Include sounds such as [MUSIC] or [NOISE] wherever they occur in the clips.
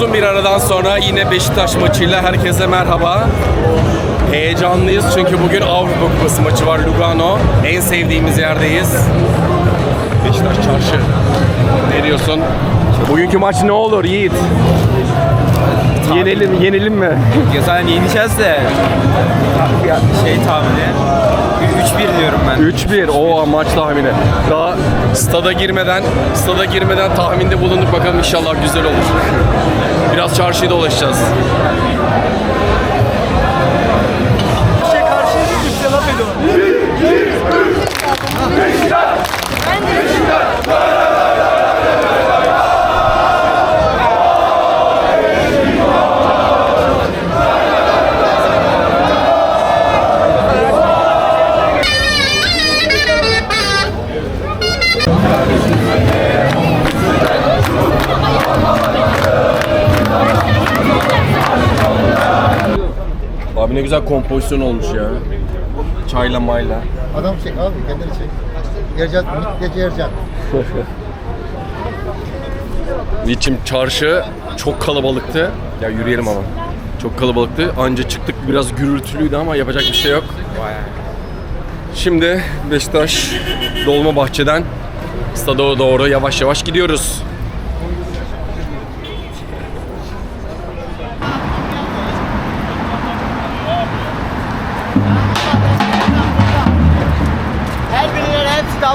Uzun bir aradan sonra yine Beşiktaş maçıyla herkese merhaba. Heyecanlıyız çünkü bugün Avrupa Kupası maçı var Lugano. En sevdiğimiz yerdeyiz. Beşiktaş çarşı. Ne diyorsun? Bugünkü maç ne olur Yiğit? Yenelim, yenelim mi? Ya zaten yeneceğiz de ya şey tahmini 3-1 diyorum ben. 3-1 o maç tahmini. Daha stada girmeden stada girmeden tahminde bulunduk bakalım inşallah güzel olur. Biraz çarşıyı dolaşacağız. Abi ne güzel kompozisyon olmuş ya. Çayla mayla. Adam çek abi kendini çek. Yercan, gece Yercan. Niçin çarşı çok kalabalıktı. Ya yürüyelim ama. Çok kalabalıktı. Anca çıktık biraz gürültülüydü ama yapacak bir şey yok. Şimdi Beşiktaş Dolma Bahçe'den stada doğru yavaş yavaş gidiyoruz.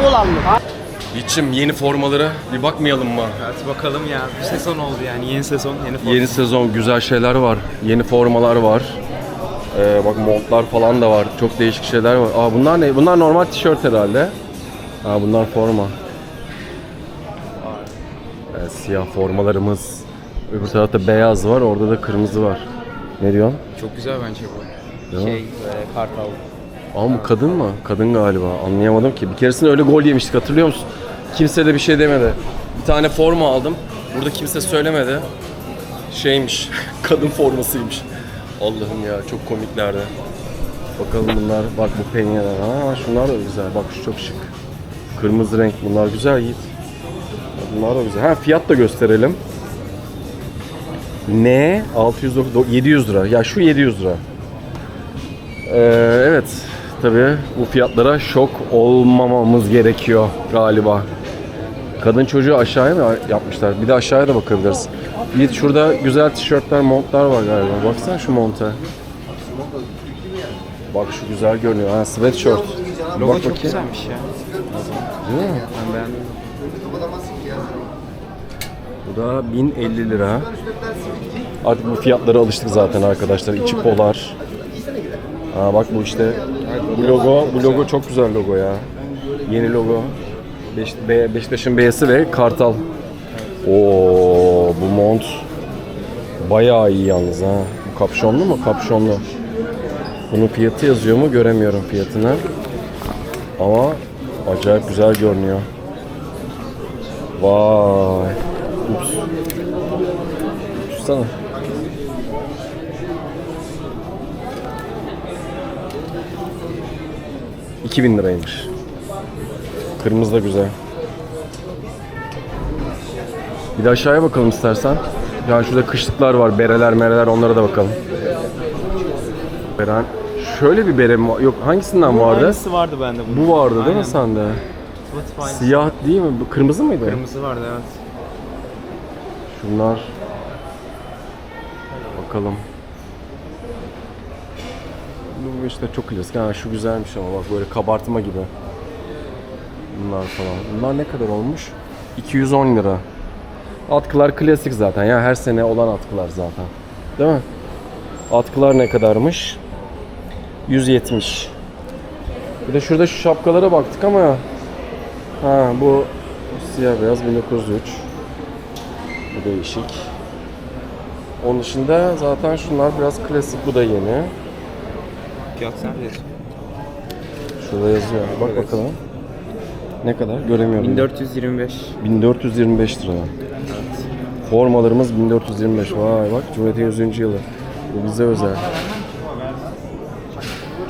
Davul almış. Niçim yeni formalara bir bakmayalım mı? Hadi bakalım ya. Bir sezon oldu yani. Yeni sezon, yeni form. Yeni sezon güzel şeyler var. Yeni formalar var. Ee, bak montlar falan da var. Çok değişik şeyler var. Aa bunlar ne? Bunlar normal tişört herhalde. Aa bunlar forma. Evet, siyah formalarımız. Öbür tarafta beyaz var, orada da kırmızı var. Ne diyorsun? Çok güzel bence bu. Değil mi? Şey, böyle kartal. Aa bu kadın mı? Kadın galiba. Anlayamadım ki. Bir keresinde öyle gol yemiştik hatırlıyor musun? Kimse de bir şey demedi. Bir tane forma aldım. Burada kimse söylemedi. Şeymiş. [LAUGHS] kadın formasıymış. Allah'ım ya çok komiklerdi. Bakalım bunlar. Bak bu penyeler. Ha şunlar da güzel. Bak şu çok şık. Kırmızı renk. Bunlar güzel Yiğit. Bunlar da güzel. Ha fiyat da gösterelim. Ne? 609 700 lira. Ya şu 700 lira. Ee, evet, tabii bu fiyatlara şok olmamamız gerekiyor galiba. Kadın çocuğu aşağıya mı yapmışlar? Bir de aşağıya da bakabiliriz. Bir şurada güzel tişörtler, montlar var galiba. Baksana şu monta. Bak şu güzel görünüyor. Ha, sweatshirt. Logo bak çok bakayım. güzelmiş ya. Değil mi? Ben beğendim. Bu da 1050 lira. Artık bu fiyatlara alıştık zaten arkadaşlar. İçi polar. Ha bak bu işte. Bu logo, bu logo çok güzel logo ya. Yeni logo. Beş, Be Beşiktaş'ın B'si ve Kartal. Oo bu mont bayağı iyi yalnız ha. Bu kapşonlu mu? Kapşonlu. Bunun fiyatı yazıyor mu? Göremiyorum fiyatını. Ama acayip güzel görünüyor. Vay. Ups. Ups. 2000 liraymış. Kırmızı da güzel. Bir de aşağıya bakalım istersen. Ya şurada kışlıklar var, bereler, mereler onlara da bakalım. Beren şöyle bir bere mi? Yok hangisinden Bu vardı? Hangisi vardı bende bunun. Bu vardı Aynen. değil mi sende? Siyah değil mi? Bu Kırmızı mıydı? Kırmızı vardı evet. Şunlar. Bakalım. Bu işte çok klasik. Ha şu güzelmiş ama bak böyle kabartma gibi. Bunlar falan. Bunlar ne kadar olmuş? 210 lira. Atkılar klasik zaten ya her sene olan atkılar zaten. Değil mi? Atkılar ne kadarmış? 170. Bir de şurada şu şapkalara baktık ama ha bu siyah beyaz 1903. Bu değişik. Onun dışında zaten şunlar biraz klasik. Bu da yeni. Fiyat nerede? Şurada yazıyor. Bak bakalım. Ne kadar? Göremiyorum. 1425. 1425 lira. Formalarımız 1425. Vay bak Cumhuriyet'in 100. yılı. Bu bize özel.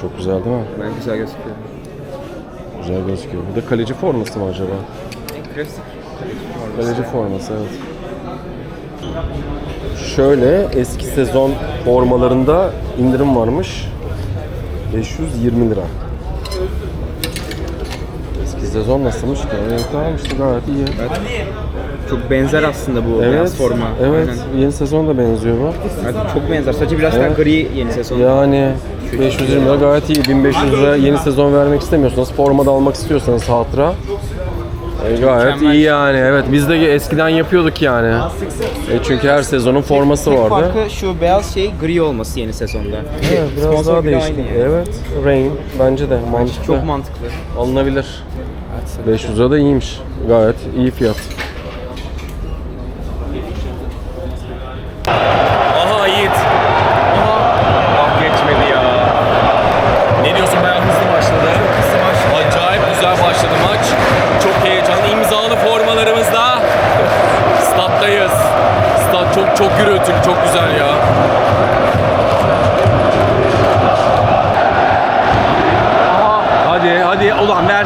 Çok güzel değil mi? Ben güzel gözüküyor. Güzel gözüküyor. Bu da kaleci forması mı acaba? Klasik. Kaleci forması evet. Şöyle eski sezon formalarında indirim varmış. 520 lira. Eski sezon nasılmış ki? Renkli almıştı gayet iyi. Çok benzer aslında bu Evet, beyaz forma. evet. Aynen. Yeni sezon da benziyor bu. Evet, çok benzer. Sadece biraz Evet. daha gri yeni sezon. Yani 520 lira gayet iyi. 1500 lira yeni sezon vermek istemiyorsanız, forma da almak istiyorsanız hatıra. E, gayet Mükemmel. iyi yani. Evet biz de eskiden yapıyorduk yani. E, çünkü her sezonun forması Tek vardı. farkı şu beyaz şey gri olması yeni sezonda. Evet, biraz Sponsor daha bile değişti. aynı yani. Evet, Rain bence de mantıklı. Çok mantıklı. Alınabilir. 500 lira da iyiymiş. Gayet iyi fiyat.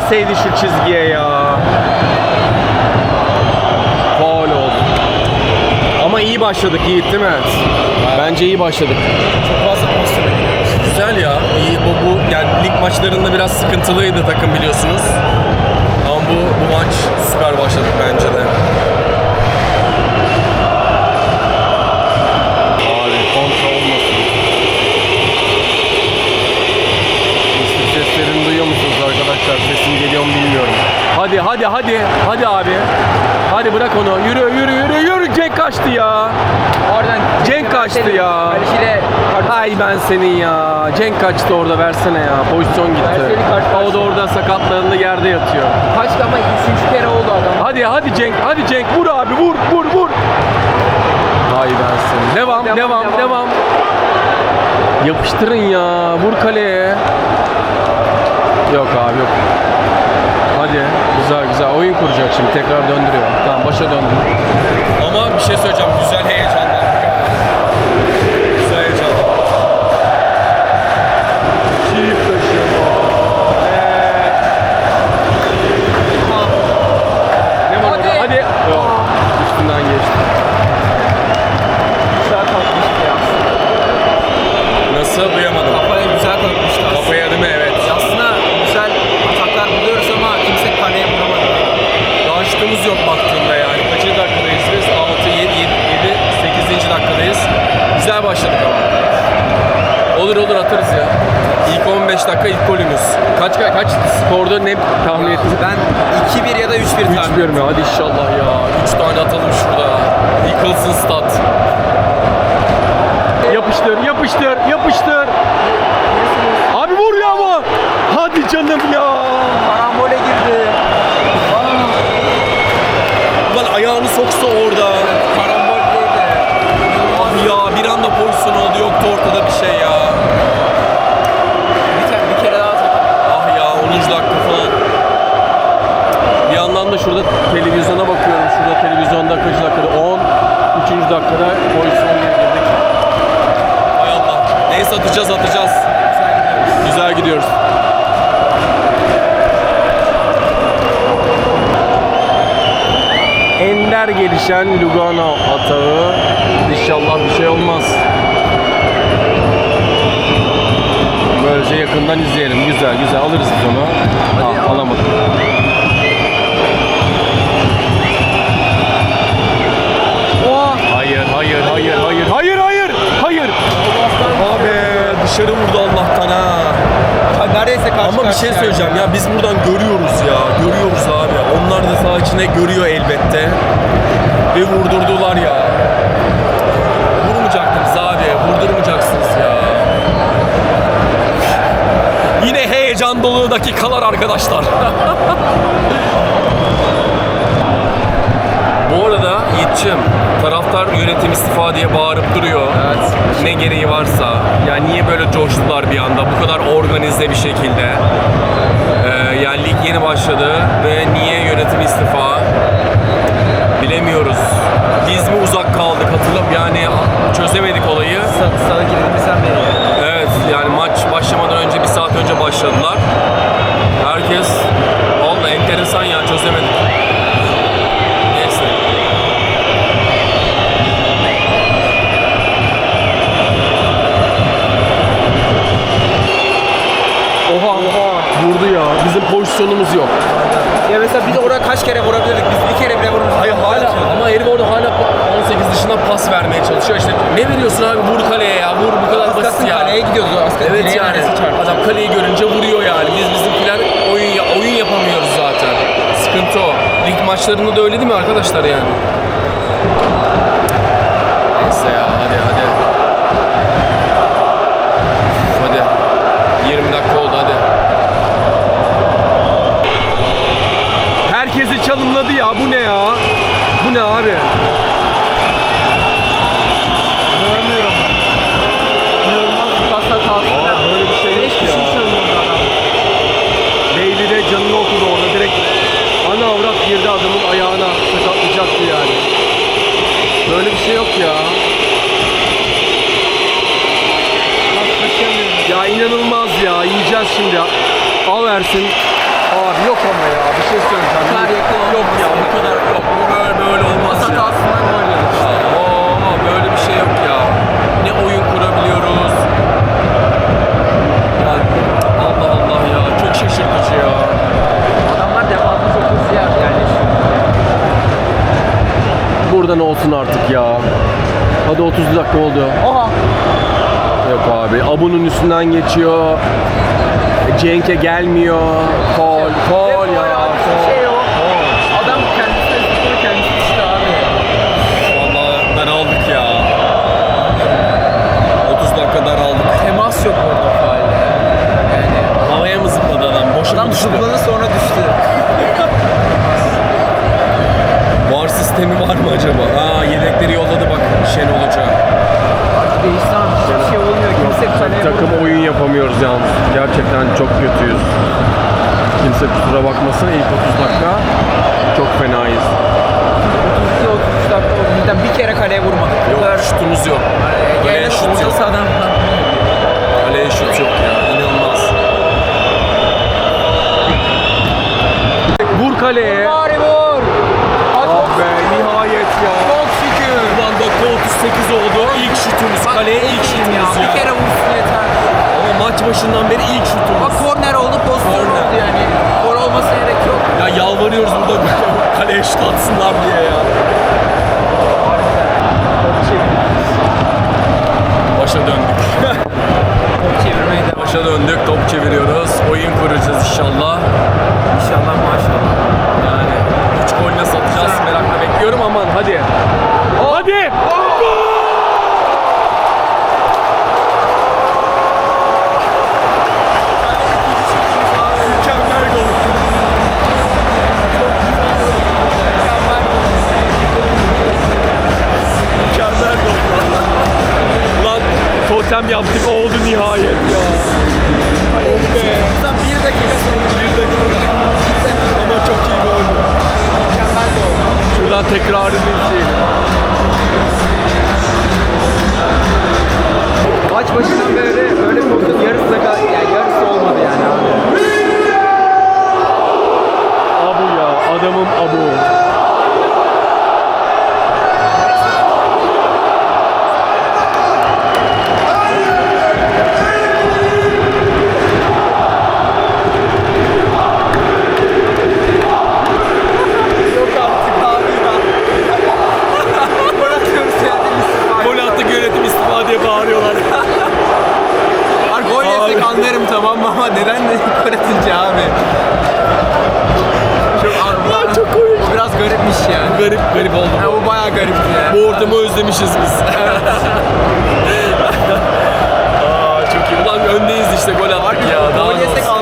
Ulan verseydi şu çizgiye ya. Faul oldu. Ama iyi başladık Yiğit değil mi? Bence iyi başladık. Çok fazla giriyoruz. Güzel ya. İyi bu bu yani lig maçlarında biraz sıkıntılıydı takım biliyorsunuz. Ama bu bu maç süper başladık bence de. Mu bilmiyorum. Hadi hadi hadi. Hadi abi. Hadi bırak onu. Yürü yürü yürü yürü. Cenk kaçtı ya. Oradan Cenk kaçtı ya. Kaleciyle Hay ben senin ya. Cenk kaçtı orada versene ya. Pozisyon gitti. Kart O da orada sakatlarında yerde yatıyor. kaçtı ama üçüncü kere oldu adam. Hadi hadi Cenk. Hadi Cenk vur abi vur vur vur. Hay ben senin. Devam devam Devam, devam. devam. Yapıştırın ya. Vur kaleye. Yok abi yok. Hadi. Güzel güzel. Oyun kuracak şimdi. Tekrar döndürüyor. Tamam başa döndü. Ama bir şey söyleyeceğim. Güzel heyecanlar. Tahmin 3 mi? Hadi inşallah ya. 3 tane atalım şurada. Yıkılsın stat. Yapıştır, yapıştır, yapıştır. Abi vur ya bu. Hadi canım ya. Karambole girdi. Ulan ayağını soksa orada. Gelişen Lugano atağı. İnşallah bir şey olmaz. Böylece yakından izleyelim. Güzel güzel alırız biz onu. Tamam, alamadık. Hayır, hayır, hayır, hayır, hayır, hayır, hayır. Abi dışarı vurdu Allah'tan ha. Neredeyse karşı Ama bir şey karşıya. söyleyeceğim ya biz buradan görüyoruz ya. Görüyoruz abi. Onlar da saha içinde görüyor elbette. Ve vurdurdular ya. Vurmayacaktınız abi. Vurdurmayacaksınız ya. Yine heyecan dolu dakikalar arkadaşlar. [LAUGHS] Bu arada Yiğit'ciğim taraftar yönetim istifa diye bağırıp duruyor. Evet. Ne gereği varsa. Yani niye böyle coştular bir anda bu kadar organize bir şekilde. Ee, yani lig yeni başladı ve niye yönetim istifa bilemiyoruz. Biz mi uzak kaldık hatırlam yani çözemedik olayı. Sa- Sana girdiğimizden beri. Evet yani maç başlamadan önce bir saat önce başladılar. Herkes valla enteresan ya çözemedik. Pozisyonumuz yok. Ya mesela biz oraya kaç kere vurabilirdik? Biz bir kere bile vurmuşuz. Hayır hala ama herif orada hala 18 dışından pas vermeye çalışıyor. İşte ne veriyorsun abi vur kaleye ya vur bu kadar basit Kasım ya. kaleye gidiyordu. Aslında Evet yani adam kaleyi görünce vuruyor yani. Biz bizimkiler oyun ya- oyun yapamıyoruz zaten. Sıkıntı o. Lig maçlarında da öyle değil mi arkadaşlar yani? Neyse ya hadi. Hadi. Oldu. Oha. Yok abi. Abu'nun üstünden geçiyor. Cenk'e gelmiyor. Fol, yapamıyoruz yalnız. Gerçekten çok kötüyüz. Kimse kusura bakmasın ilk 30 dakika çok fenayız. 32-33 dakika. Bizden bir kere kaleye vurmadık. Yok şutumuz yok. Kaleye Gene şut yok. sahadan Kaleye şut yok ya. İnanılmaz. Vur kaleye. Bari vur. Ah be nihayet ya. Çok şükür. Ulan dakika 38 oldu. İlk şutumuz. Kaleye ilk şutumuz ya. Bir kere vursun. Ama maç başından beri ilk Bak şutumuz. korner oldu pozisyon oldu yani. Gol olmasına gerek yok. Ya yalvarıyoruz burada [LAUGHS] kaleye şut atsınlar diye ya. Başa döndük. Top çevirmeye devam. Başa döndük. Top çeviriyoruz. Oyun kuracağız inşallah. İnşallah maşallah. Yani 3 gol nasıl atacağız merakla bekliyorum aman hadi. Hadi. Totem yaptık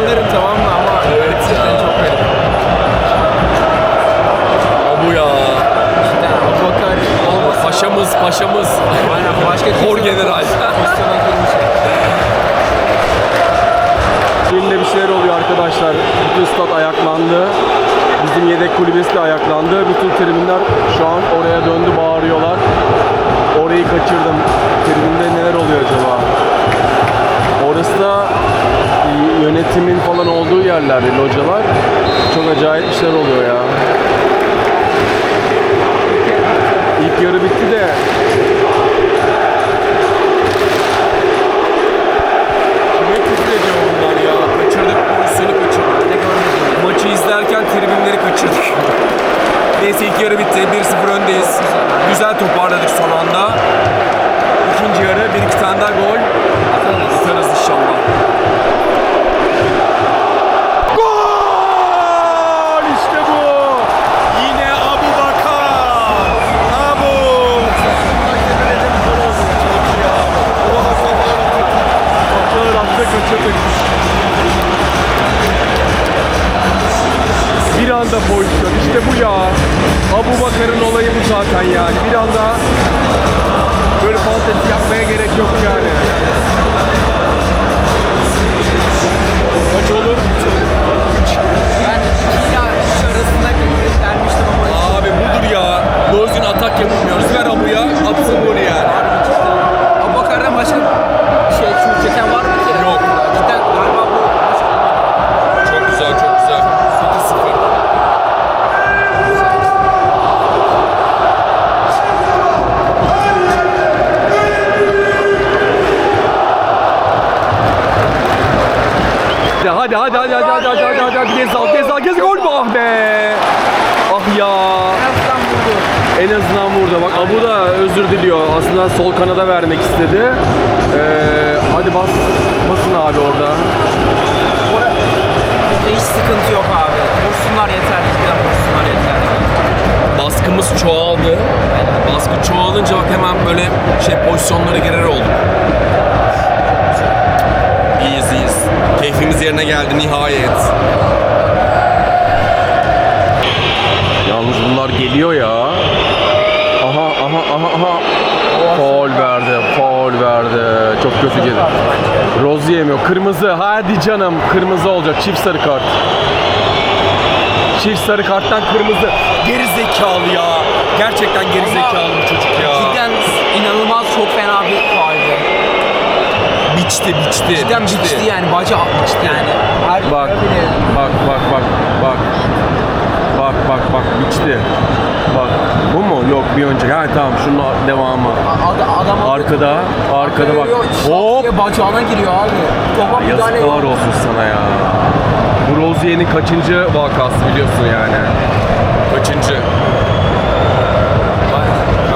anlarım tamam mı ama Evet cidden ya. çok garip. Abu ya. Cidden Abubakar olmasa Paşamız, paşamız. aynen başka Kor kimse general. pozisyona girmiş. Bir şeyler oluyor arkadaşlar. Bütün stat ayaklandı. Bizim yedek kulübesi de ayaklandı. Bütün tribünler şu an oraya döndü bağırıyorlar. Orayı kaçırdım. Tribünde neler oluyor acaba? Orası da e, yönetimin falan olduğu yerler, localar. Çok acayip işler oluyor ya. İlk yarı bitti de izlerken tribünleri kaçırdık. [LAUGHS] Neyse ilk yarı bitti. 1-0 öndeyiz. Güzel toparladık son anda. İkinci yarı bir iki tane daha gol inşallah. Gol! İşte bu. Yine Abu Bakar. Abu. Bir anda pozisyon. İşte bu ya. Abu Bakar'ın olayı bu zaten yani. Bir anda böyle fantezi yapmaya gerek yok ya. Canım. Kırmızı olacak. Çift sarı kart. Çift sarı karttan kırmızı. Geri zekalı ya. Gerçekten geri zekalı bu çocuk ya. Cidden inanılmaz çok fena bir faaldi. biçti biçti. Cidden biçti yani. Baca atmıştı yani. Her bak bak. Bak bak bak biçti. Bak. Bu mu? Yok bir önce. Ha tamam şunun devamı. Ad- adam Arkada, arkada bak. Hop. Hop. Diye bacağına giriyor abi. Topa müdahale Yazıklar yok. olsun sana ya. Bu Rozier'in kaçıncı vakası biliyorsun yani. Kaçıncı?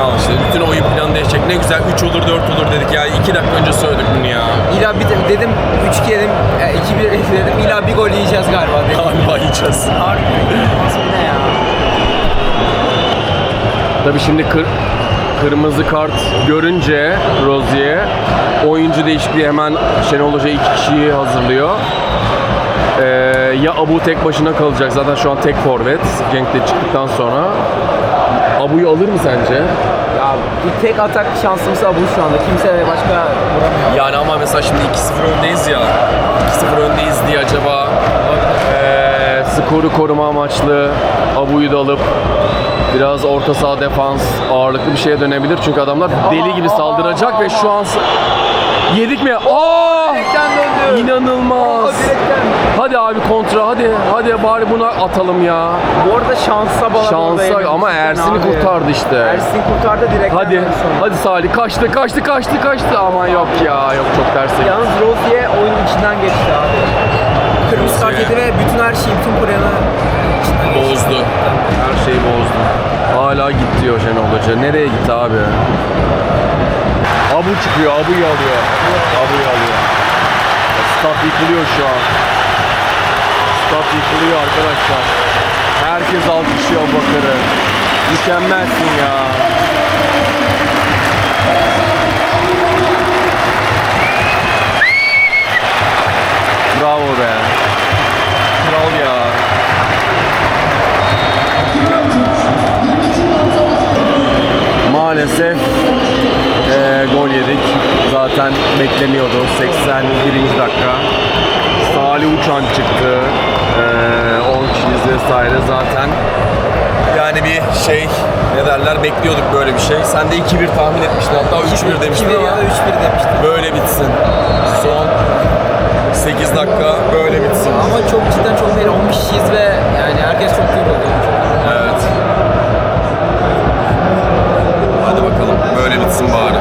Al işte bütün oyun planı değişecek. Ne güzel 3 olur 4 olur dedik ya. 2 dakika önce söyledik bunu ya. İlla bir de- dedim 3 dedim 2 1 dedim illa bir gol yiyeceğiz galiba dedim. Galiba yiyeceğiz. Harbi. ne ya? Tabii şimdi kır, kırmızı kart görünce Rozier oyuncu değişikliği hemen Şenol Hoca iki kişiyi hazırlıyor. Ee, ya Abu tek başına kalacak zaten şu an tek forvet Cenk'te çıktıktan sonra. Abu'yu alır mı sence? Ya bir tek atak şansımız bu şu anda. Kimse başka vuramıyor. Yani ama mesela şimdi 2-0 öndeyiz ya. 2-0 öndeyiz diye acaba ee, skoru koruma amaçlı Abu'yu da alıp biraz orta saha defans ağırlıklı bir şeye dönebilir. Çünkü adamlar deli gibi saldıracak ve şu an yedik mi? Döndü. İnanılmaz. Hadi abi kontra hadi. Hadi bari buna atalım ya. Bu arada şansa bala Şansa ama Ersin'i kurtardı işte. Ersin kurtardı direkten Hadi. Hadi Salih kaçtı kaçtı kaçtı kaçtı. Aman yok ya yok çok terse. Yalnız Rozier oyunun içinden geçti abi. Kırmızı kart yedi ve bütün her şeyi, bütün planı. Bozdu. Her şeyi bozdu. Hala gitti diyor Şenol Hoca. Nereye gitti abi? Abu çıkıyor, Abu'yu alıyor. Abu'yu alıyor. Stat yıkılıyor şu an. Stat yıkılıyor arkadaşlar. Herkes alkışlıyor Bakar'ı. Mükemmelsin ya. Maalesef eee, gol yedik. Zaten bekleniyordu. 81. dakika. Salih Uçan çıktı. Eee 10 kişiyiz vesaire zaten. Yani bir şey ne derler bekliyorduk böyle bir şey. Sen de 2-1 tahmin etmiştin hatta 3-1 demiştin 2-1 ama ya da 3-1 demiştim. böyle bitsin. Son 8 dakika böyle bitsin. Ama çok cidden çok fena 10 kişiyiz ve yani herkes çok yoruldu. Çok Evet. Hadi bakalım. Böyle bitsin bari.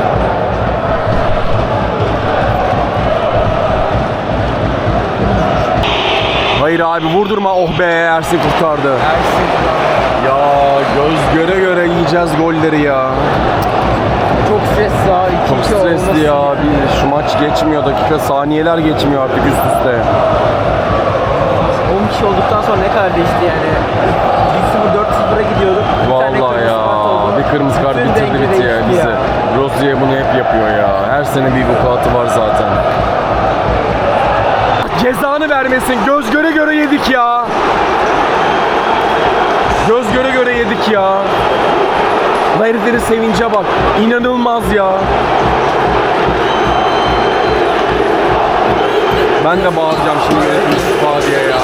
Hayır abi vurdurma oh be Ersin kurtardı. Ersin Ya göz göre göre yiyeceğiz golleri ya. çok stresli abi. Çok stresli ya. Bir, şu maç geçmiyor dakika saniyeler geçmiyor artık üst üste. 10 kişi olduktan sonra ne kadar değişti yani. 1-0 4-0'a gidiyorduk. Vallahi ya. Bir kırmızı kart Bitti ya değişti bizi. Rozier bunu hep yapıyor ya. Her sene bir vukuatı var zaten. Cezanı vermesin. Göz göre göre yedik ya. Göz göre göre yedik ya. Heriflerin sevince bak. İnanılmaz ya. Ben de bağıracağım şimdi yönetim istifa diye ya.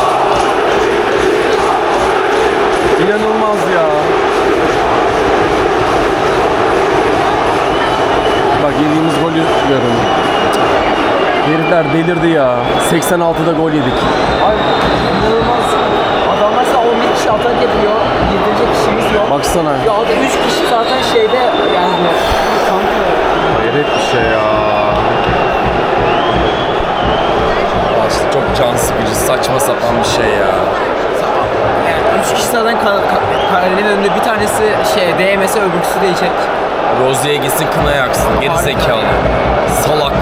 İnanılmaz ya. Bak yediğimiz golü görün. Herifler delirdi ya. 86'da gol yedik. Abi inanılmaz. Adamlar sana 11 kişi atak yapıyor. Yedirecek kişimiz yok. Baksana. Ya da 3 kişi zaten şeyde yani kanka. Hayret bir şey ya. İşte çok can sıkıcı, saçma sapan bir şey ya. Yani 3 kişi zaten ka- ka- kalenin önünde bir tanesi şey değmese öbürküsü değecek. Rozi'ye gitsin kına yaksın. Geri zekalı. Salak.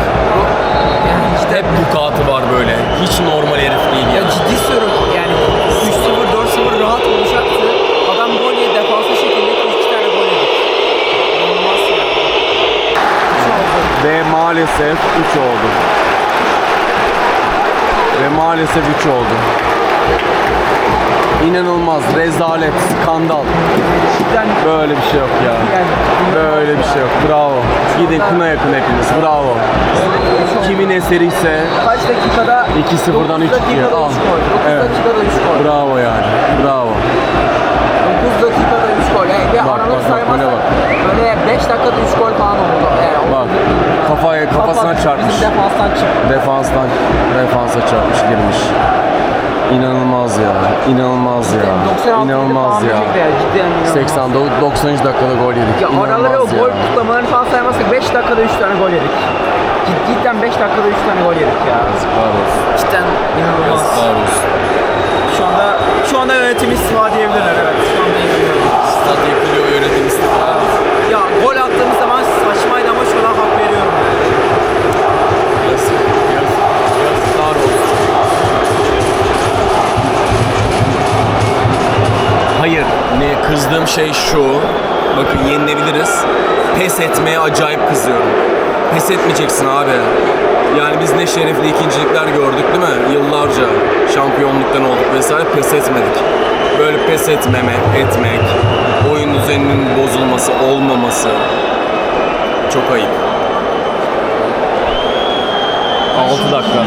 Yani işte Hep bukatı var böyle. Hiç normal herif değil ya. ya ciddi söylüyorum yani 3-0 4-0 rahat olacaktı. Adam gol yedi defansa şekilde 2 tane gol yedi. İnanılmaz ya. Ve maalesef 3 oldu. Ve maalesef 3 oldu. İnanılmaz, rezalet, skandal. Böyle bir şey yok ya. Böyle bir şey yok. Bravo. Gidin kına yakın hepiniz. Bravo. Kimin eseriyse kaç dakikada 2-0'dan 3 9 dakikada 3 Al. gol. 9 Evet. dakikada 3 gol. Bravo yani. Bravo. 9 dakikada 3 gol. Yani bir Bak, aralık bak, bak, saymazsak bak. böyle 5 dakikada 3 gol falan oldu. Yani o- Bak. Kafaya kafasına Kafa çarpmış. Bizim defanstan çıktı. Defanstan defansa çarpmış girmiş. İnanılmaz ya. İnanılmaz ya. 96 İnanılmaz ya. yani, cidden inanılmaz. 80 90. dakikada gol yedik. Ya araları o İnanılmaz gol ya. kutlamalarını falan saymazsak 5 dakikada 3 tane gol yedik. Cidden 5 dakikada 3 tane gol yedik ya. Yazıklar olsun. Cidden inanılmaz. Yazıklar olsun. Şu anda şu anda yönetim istifa diyebilirler şey şu. Bakın yenilebiliriz. Pes etmeye acayip kızıyorum. Pes etmeyeceksin abi. Yani biz ne şerefli ikincilikler gördük değil mi? Yıllarca şampiyonluktan olduk vesaire pes etmedik. Böyle pes etmeme, etmek, oyun düzeninin bozulması, olmaması çok ayıp. 6 dakika.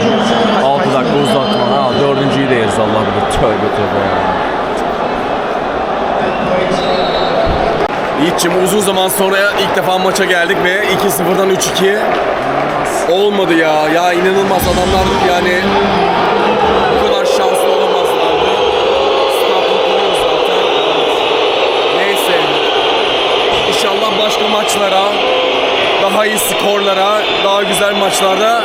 6 dakika uzatma. Ha, dördüncüyü de yeriz Allah bilir. Tövbe tövbe. Yiğit'cim uzun zaman sonra ilk defa maça geldik ve 2-0'dan 3-2 olmadı ya. Ya inanılmaz adamlar yani bu kadar şanslı olamazlardı. Neyse. İnşallah başka maçlara, daha iyi skorlara, daha güzel maçlarda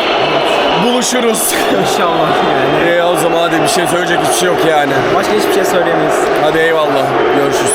buluşuruz. İnşallah yani. [LAUGHS] e o zaman hadi bir şey söyleyecek hiçbir şey yok yani. Başka hiçbir şey söyleyemeyiz. Hadi eyvallah. Görüşürüz.